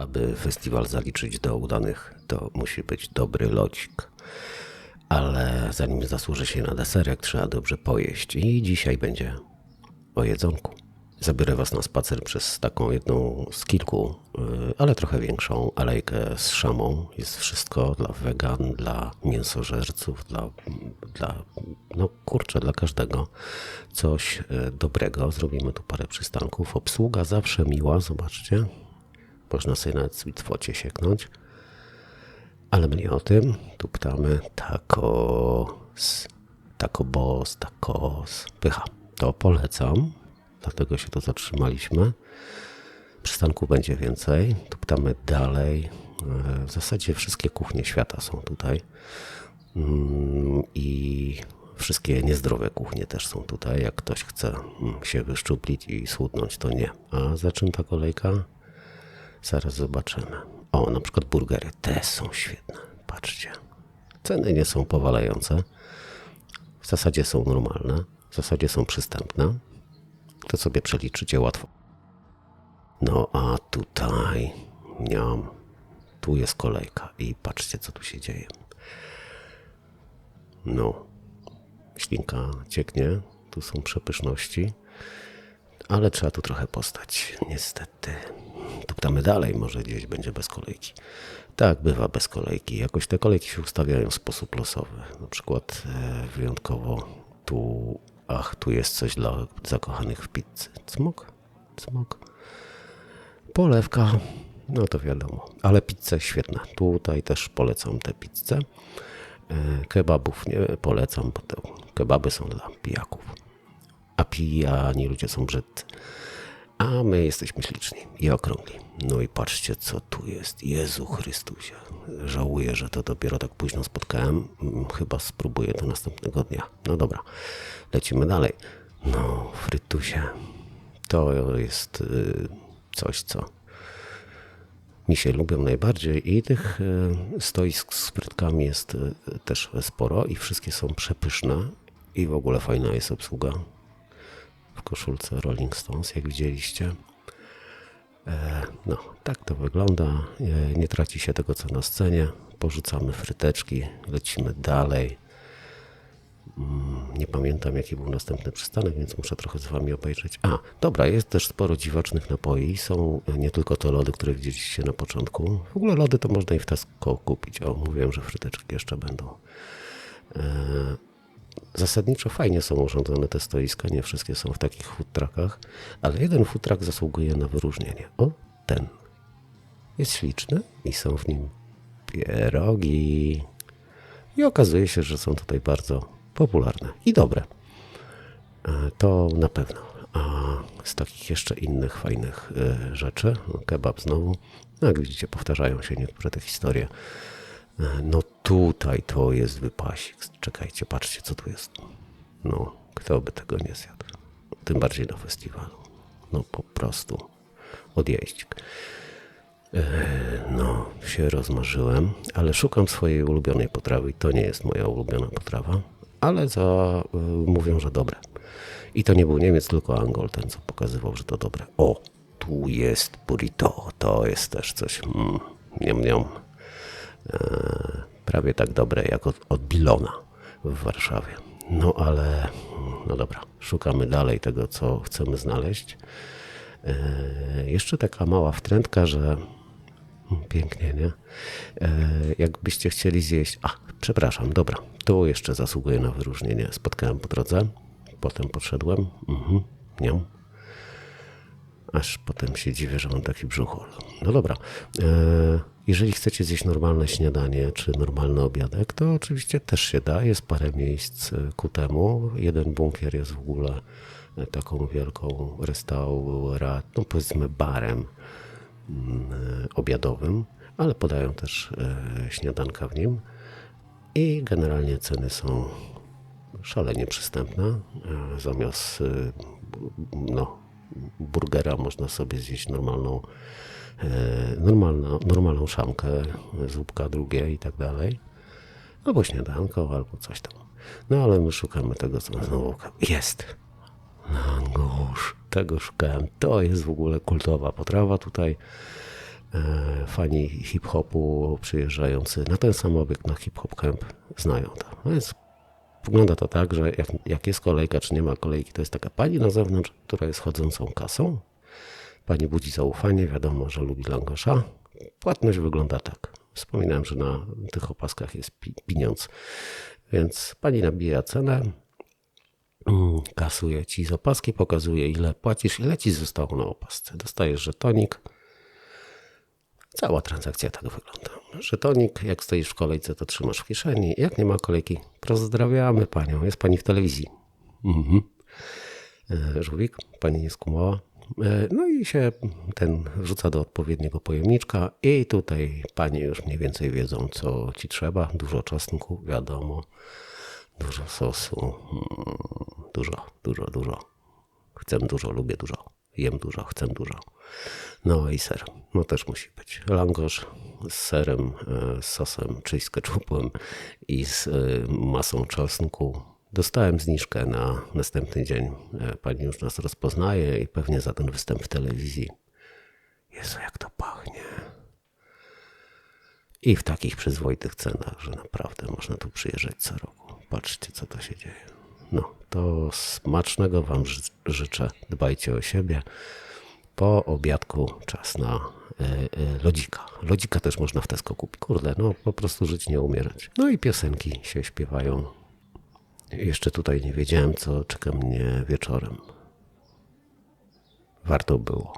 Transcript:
aby festiwal zaliczyć do udanych, to musi być dobry lodzik. Ale zanim zasłuży się na deserek, trzeba dobrze pojeść. I dzisiaj będzie o jedzonku. Zabiorę Was na spacer przez taką jedną z kilku, y, ale trochę większą alejkę z szamą. Jest wszystko dla wegan, dla mięsożerców, dla, dla no kurczę, dla każdego. Coś y, dobrego. Zrobimy tu parę przystanków. Obsługa zawsze miła, zobaczcie. Można sobie nawet sweetfocie sieknąć. Ale my nie o tym. Tu ptamy tacos, taco boss. Pycha. To polecam dlatego się tu zatrzymaliśmy. Przystanku będzie więcej. Tu ptamy dalej. E, w zasadzie wszystkie kuchnie świata są tutaj. Mm, I wszystkie niezdrowe kuchnie też są tutaj. Jak ktoś chce mm, się wyszczuplić i schudnąć, to nie. A za czym ta kolejka? Zaraz zobaczymy. O, na przykład burgery. Te są świetne. Patrzcie. Ceny nie są powalające. W zasadzie są normalne. W zasadzie są przystępne to sobie przeliczycie łatwo. No a tutaj miałam, tu jest kolejka i patrzcie co tu się dzieje. No, ślinka cieknie, tu są przepyszności, ale trzeba tu trochę postać, niestety. Tu ptamy dalej, może gdzieś będzie bez kolejki. Tak, bywa bez kolejki. Jakoś te kolejki się ustawiają w sposób losowy. Na przykład e, wyjątkowo tu Ach, tu jest coś dla zakochanych w pizzy. Cmok? Cmok? Polewka? No to wiadomo. Ale pizze świetne. Tutaj też polecam tę pizzę. E, kebabów nie polecam, bo te kebaby są dla pijaków. Pijani ludzie są brzydcy. A my jesteśmy śliczni i okrągli. No i patrzcie, co tu jest. Jezu Chrystusie. Żałuję, że to dopiero tak późno spotkałem. Mm, chyba spróbuję to następnego dnia. No dobra, lecimy dalej. No, frytusie. To jest y, coś, co mi się lubią najbardziej i tych y, stoisk z frytkami jest y, też sporo i wszystkie są przepyszne i w ogóle fajna jest obsługa w koszulce Rolling Stones, jak widzieliście. E, no, tak to wygląda. E, nie traci się tego, co na scenie. Porzucamy fryteczki, lecimy dalej. Mm, nie pamiętam, jaki był następny przystanek, więc muszę trochę z Wami obejrzeć. A, dobra, jest też sporo dziwacznych napoi. Są nie tylko te lody, które widzieliście na początku. W ogóle lody to można i w Tesco kupić. O, mówiłem, że fryteczki jeszcze będą. Zasadniczo fajnie są urządzone te stoiska, nie wszystkie są w takich food truckach, ale jeden truck zasługuje na wyróżnienie. O, ten. Jest śliczny i są w nim pierogi. I okazuje się, że są tutaj bardzo popularne i dobre. E, to na pewno. A z takich jeszcze innych fajnych e, rzeczy, kebab znowu, no jak widzicie, powtarzają się niektóre te historie. E, no tutaj to jest wypasik. Czekajcie, patrzcie co tu jest. No, kto by tego nie zjadł? Tym bardziej na festiwalu. No po prostu odjeździk. E, no, się rozmarzyłem, ale szukam swojej ulubionej potrawy i to nie jest moja ulubiona potrawa, ale za, y, mówią, że dobre. I to nie był Niemiec, tylko Angol, ten co pokazywał, że to dobre. O, tu jest burrito, to jest też coś. Mm, niam, niam. E, prawie tak dobre jak od, od Bilona w Warszawie. No ale, no dobra, szukamy dalej tego, co chcemy znaleźć. E, jeszcze taka mała wtrętka, że mm, pięknie, nie? E, jakbyście chcieli zjeść, a przepraszam, dobra, tu jeszcze zasługuje na wyróżnienie. Spotkałem po drodze, potem podszedłem, mhm, nie, aż potem się dziwię, że mam taki brzuch. No dobra. Jeżeli chcecie zjeść normalne śniadanie czy normalny obiadek, to oczywiście też się da. Jest parę miejsc e, ku temu. Jeden bunkier jest w ogóle e, taką wielką restauracją, no powiedzmy barem mm, e, obiadowym, ale podają też śniadanka w nim. I generalnie ceny są szalenie przystępne. Zamiast no, burgera można sobie zjeść normalną E, normalną, normalną szamkę, zupka drugie i tak dalej. Albo śniadanko, albo coś tam. No ale my szukamy tego, co znowu jest. Langosz. Tego szukałem. To jest w ogóle kultowa potrawa tutaj. e, fani hip-hopu przyjeżdżający na ten sam obiekt, na hip-hop camp, znają to. No więc wygląda to tak, że jak, jak jest kolejka, czy nie ma kolejki, to jest taka pani na zewnątrz, która jest chodzącą kasą. Pani budzi zaufanie, wiadomo, że lubi langosza. Płatność wygląda tak. Wspominałem, że na tych opaskach jest pi- pieniądz. Więc pani nabija cenę, mm, kasuje ci z opaski, pokazuje ile płacisz, ile ci zostało na opasce. Dostajesz żetonik. Cała transakcja tak wygląda. Żetonik, jak stoisz w kolejce, to trzymasz w kieszeni. Jak nie ma kolejki, pozdrawiamy panią. Jest pani w telewizji. Mhm. E, Żółwik, pani nie skumała. E, No i się ten wrzuca do odpowiedniego pojemniczka i tutaj panie już mniej więcej wiedzą, co ci trzeba. Dużo czosnku, wiadomo. Dużo sosu. Mm, Dużo, dużo, dużo. Chcę dużo, lubię dużo. Jem dużo, chcę dużo. No i ser. No też musi być. Langosz z serem, e, z sosem, czyli z keczupem i z e, masą czosnku. Dostałem zniżkę na następny dzień. E, Pani już nas rozpoznaje i pewnie za ten występ w telewizji. Jezu, jak to pachnie. I w takich przyzwoitych cenach, że naprawdę można tu przyjeżdżać co roku. Patrzcie, co to się dzieje. No, to smacznego Wam ży- życzę. Dbajcie o siebie. Po obiadku czas na y, y, lodzika. Lodzika też można w Tesco kupić. Kurde, no po prostu żyć, nie umierać. No i piosenki się śpiewają. Jeszcze tutaj nie wiedziałem, co czeka mnie wieczorem. Warto było.